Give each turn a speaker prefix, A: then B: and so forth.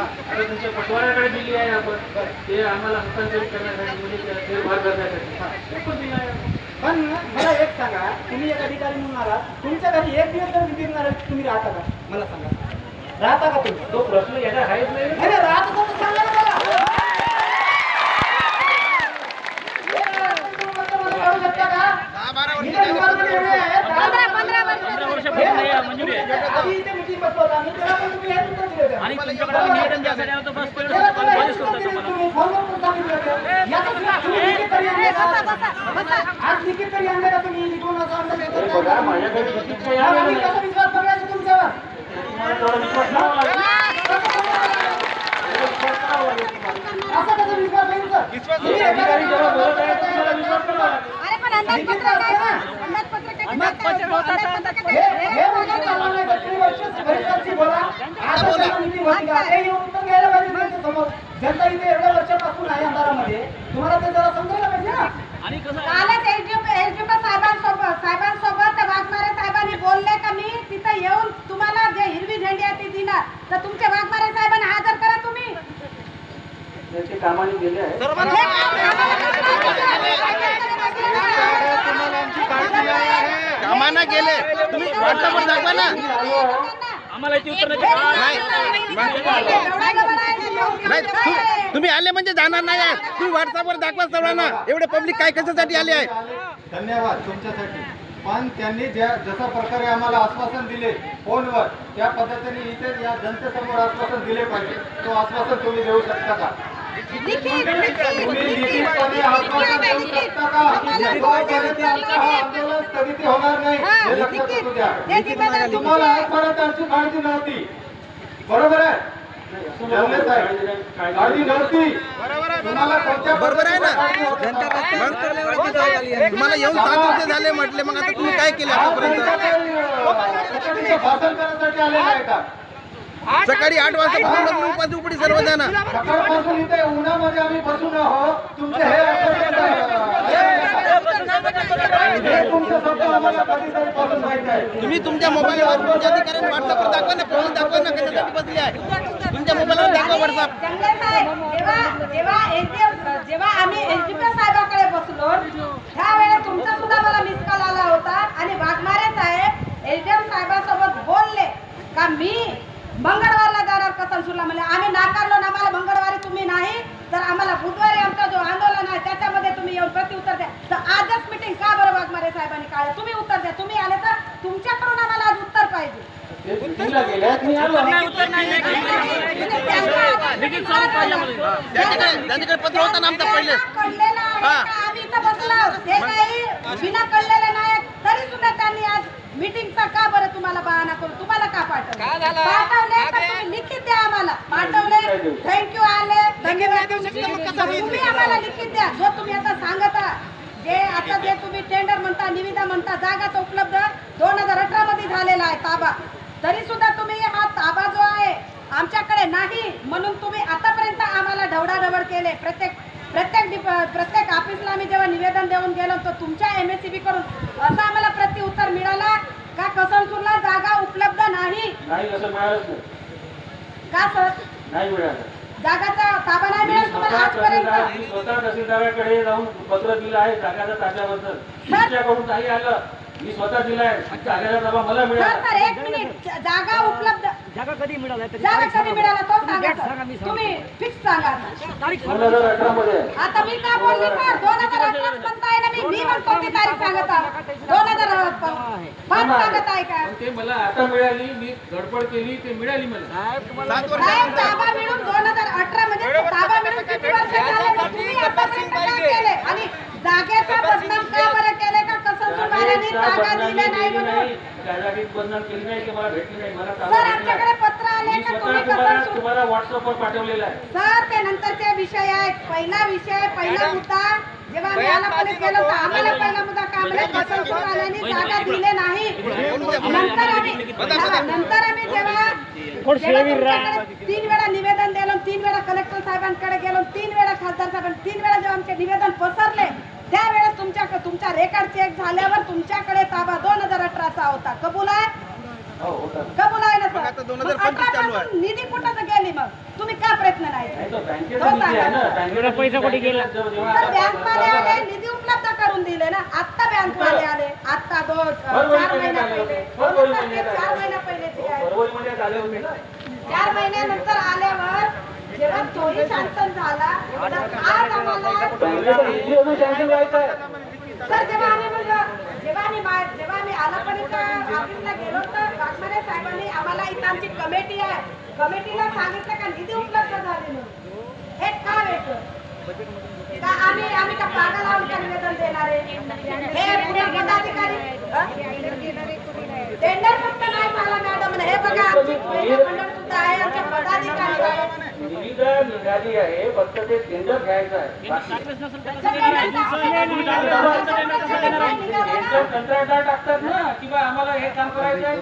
A: आता तुमच्या दिली आहे आपण. ते आम्हाला हस्तांतरित करण्यासाठी म्हणजे पण दिलं आहे आपण.
B: पण मला एक सांगा तुम्ही एक अधिकारी म्हणून आहात तुमच्या घरी एक दिवस जर विधी तुम्ही राहता का? मला सांगा. राहता का तुम्ही?
A: तो प्रश्न याचा आहेच नाही,
B: राहत असाल तर सांगा ना मला मला कळू शकता का? इथे विभागामध्ये एवढे आहेत.
A: पंधरा वर्षापासून हे मंजुरी आहे
B: आधी इथे meeting बसलो होतो आम्ही, तेव्हा पण तुम्ही हेच उत्तर दिले होते.
A: आणि तुमच्याकडे आम्ही निवेदन द्यायसाठी आलो तर बस पहिलं
B: तेव्हा
A: तुम्हाला
B: तुम्ही हेच
A: कॉलेज
B: उत्तर
A: करतो
B: दिले
A: तुम्हाला
B: तुम्ही. फोनवर पण सांगितलं होतं. याचं तुम्ही- तुम्ही लिखित तरी आणले का? आज लिखित तरी आणले का तुम्ही लिखून असं आणलं
A: हे
B: होतं?
A: बघा माझ्याकडे लिखित काही
B: मग
A: आलेलं
B: आम्ही
A: नाही.
B: कसा विश्वास बघायचा तुमच्यावर
A: तुम्हाला थोडा विश्वास ठेवावा लागेल. विश्वास ठेवावा लागेल तुम्हाला.
B: असा कसा विश्वास होईल सर? तुम्ही
A: हे अधिकारी जेव्हा
B: एखाद्या
A: बोलत आहे तुम्हाला विश्वास ठेवावा लागेल.
C: अरे पण अंदाजपत्र काय ना? अंदाजपत्र काय? अंदाजपत्र
B: हे
C: काय?
B: हे म्हणजे चालणार नाही. तुम्ही वर्ष घरी बोला आता बोला meeting होती का? ते येऊन उत्तर द्यायला पाहिजे त्यांच्यासमोर जनता इथे एवढ्या वर्षापासून आहे अंधारामध्ये तुम्हाला ते जरा समजायला पाहिजे ना
A: आणि कसं आहे,
C: कालच एसडीओ एसडीओ साहेबांसोबत साहेबांसोबत त्या वाघमारे साहेबांनी बोलले का मी तिथं येऊन तुम्हाला जे हिरवी झेंडी आहे ती देणार तर तुमचे वाघमारे साहेबांना हजर करा तुम्ही
A: त्यांचे कामाने गेले आहे
D: कामाना गेले. तुम्ही व्हॉट्सअपवर दाखवा ना.
A: आम्हाला याची उत्तर नाही
D: नाही. तु- तुम्ही आले म्हणजे जाणार नाही आहे. तुम्ही व्हॉट्सअपवर दाखवा सर्वांना एवढे पब्लिक काय कशासाठी आले आहे?
E: धन्यवाद तुमच्यासाठी. पण त्यांनी ज्या जशा प्रकारे आम्हाला आश्वासन दिले फोनवर त्या पद्धतीने इथे या जनतेसमोर आश्वासन दिले पाहिजे. तो आश्वासन तुम्ही देऊ शकता का? तुम्ही लिखितपणे आश्वासन देऊ शकता का जोपर्यंत आमचं आंदोलन स्थगिती होणार नाही. हे लक्षात असू द्या. तुम्हाला आजपर्यंत आमची काळजी नव्हती. बरोबर आहे?
D: बरोबर आहे ना? तुम्हाला येऊन सात वर्ष झाले म्हटले मग आता तुम्ही काय केले आतापर्यंत
E: भाषण करण्यासाठी आलेला आहे का
D: सकाळी आठ वाजता उपास उपडी सर्वजण
E: सकाळपासून इथे उन्हामध्ये आम्ही बसून आहोत तुमचे हे पासून
D: तुम्ही तुमच्या मोबाईलवर तुमच्या अधिकाऱ्यांनी व्हॉट्सअपवर दाखवा ना फोन दाखवा ना कशासाठी बसले आहे? तुमच्या मोबाईलवर दाखवा व्हॉट्सअप
C: जेव्हा जेव्हा आम्ही एसडीपी साहेबाकडे बसलो त्यावेळेस तुमचा सुद्धा मला मिस कॉल आला होता आणि वाघमारे साहेब एसडीएम साहेबांसोबत बोलले का मी मंगळवारला जाणार कसनसूरला म्हणजे आम्ही नाकारलो ना आम्हाला मंगळवारी तुम्ही नाही तर आम्हाला बुधवारी आमचा जो आंदोलन आहे त्याच्यामध्ये तुम्ही येऊन प्रत्युत्तर द्या तर आजच मिटिंग का बरं वाघमारे साहेबांनी काढलं तुम्ही उत्तर द्या तुम्ही आले तर तुमच्याकडून आम्हाला आज उत्तर पाहिजे
A: ड्युटीला गेल्यात मी आलो.
D: त्यांच्याकडे पत्र होतं ना आमचं पहिले.
C: कळलेलं आहे
D: हा.
C: का आम्ही इथं बसलो. ते काही बिना कळलेले नाही तरी सुद्धा त्यांनी आज मीटिंगचा का बरं तुम्हाला बहाणा करून तुम्हाला का पाठवलं? पाठवले तर तुम्ही लिखित द्या आम्हाला. पाठवले थँक्यू आले. धन्यवाद. तुम्ही आम्हाला लिखित द्या. जो तुम्ही आता सांगत आहात जे आता जे तुम्ही टेंडर म्हणता निविदा म्हणता जागा तर उपलब्ध दोन हजार अठरा मध्ये झालेला आहे ताबा. तरी सुद्धा तुम्ही हा ताबा जो आहे आमच्याकडे नाही. म्हणून तुम्ही आतापर्यंत आम्हाला ढवडाढवड केले. प्रत्येक प्रत्येक डिप- प्रत्येक ऑफिसला आम्ही जेव्हा निवेदन देऊन गेलो तर तुमच्या एम एस सी बी कडून असं आम्हाला प्रत्युत्तर मिळाला का कसनसूरला जागा उपलब्ध नाही?
A: नाही असं मिळालंच नाही.
C: का सर?
A: नाही मिळालं.
C: जागाचा ताबा नाही मिळाला तुम्हाला
A: स्वतः तहसीलदार
C: आजपर्यंत
A: मी स्वतः तहसीलदाराकडे जाऊन पत्र दिलं आहे जागाच्या ताब्याबद्दल. तुमच्याकडून काही आलं? मी स्वतः दिलाय. जागेचा ताबा मला मिळाला.
C: सर एक मिनिट. जागा उपलब्ध
B: जागा कधी मिळाला?
C: जागा कधी मिळाला? तो सांगा. तुम्ही फिक्स सांगा. आता.
A: दोन हजार अठरा मध्ये. आहे.
C: आता मी का बोलली सर? दोन हजार अठरा म्हणताय ना मी. मी म्हणतो ती तारीख सांगत आहे. दोन हजार पाच सांगत आहे का?
A: ते मला आता मिळाली मी गडबड केली ते मिळाली मला.
C: साहेब ताबा मिळून दोन हजार अठरा मध्ये ताबा मिळून किती वर्ष झाले? तर तुम्ही आतापर्यंत का केले? आणि जागेचा बदनाम का बरं कसं सुमाराने
A: जागेचा
C: जागा
A: बदनामी
C: दिले नाही
A: केली
C: म्हणून.
A: नाही जागेची बदनाम केली नाही की मला भेटली नाही मला ताबा
C: सर
A: भेटला.
C: आमच्याकडे पत्र आले
A: मी
C: का?
A: स्वतः
C: तुम्ही
A: तुम्हाला
C: कसं
A: तुम्हाला व्हॉट्सअपवर पाठवलेलं आहे.
C: सर ते नंतरचे विषय आहेत. पहिला विषय पहिला मुद्दा. जेव्हा आम्ही आलापल्लीत गेलो तर आम्हाला पहिला मुद्दा सुमाराने जागा दिले नाही. नंतर आम्ही नंतर आम्ही जेव्हा जेव्हा तुमच्याकडे तीन वेळा निवेदन दिलं तीन वेळा कलेक्टर साहेबांकडे गेलो तीन वेळा खासदार साहेबां तीन वेळा जेव्हा आमचे निवेदन पसरले त्यावेळेस तुमच्या तुमचा रेकॉर्ड चेक झाल्यावर तुमच्याकडे ताबा दोन हजार अठराचा होता. कबूल आहे?
A: हो होता.
C: कबूल आहे ना
D: मग आता
C: सर
D: 2025
C: मग अठरा
D: चालू आहे.
C: पासून निधी कुठं गेली मग? तुम्ही जायचं
A: नाही, तो बँकेचा
C: हो,
A: निधी पैसा कुठे गेला?
C: बँकवाले आले उपलब्ध करून दिले ना. आत्ता बँकवाले आले. आत्ता दोन चार
A: महिन्यात
C: महिन्या. पहिले.
A: आले
C: चार. महिन्या
A: होते ना.
C: चार महिन्यानंतर आल्यावर जेव्हा तोही शांतन झाला
A: अजून सँक्शन व्हायचा आहे.
C: सर जेव्हा आम्ही मग जेव्हा आम्ही मा- जेव्हा आम्ही आलापर्यंत ऑफिसला गेलो तर वाघमारे साहेबांनी आम्हाला इथं आमची कमिटी आहे. कमिटीला सांगितलं का निधी उपलब्ध झाले म्हणून? हे का वेगळं का आम्ही आम्ही का पागल आहोत का निवेदन देणारे हे पदाधिकारी टेंडर फक्त नाही झाला मॅडम हे बघा आमची पुणे मंडळ
A: निविदा निघाली आहे फक्त ते टेंडर घ्यायचं आहे. कंत्राटदार टाकतात ना की बा आम्हाला हे काम करायचं
C: आहे?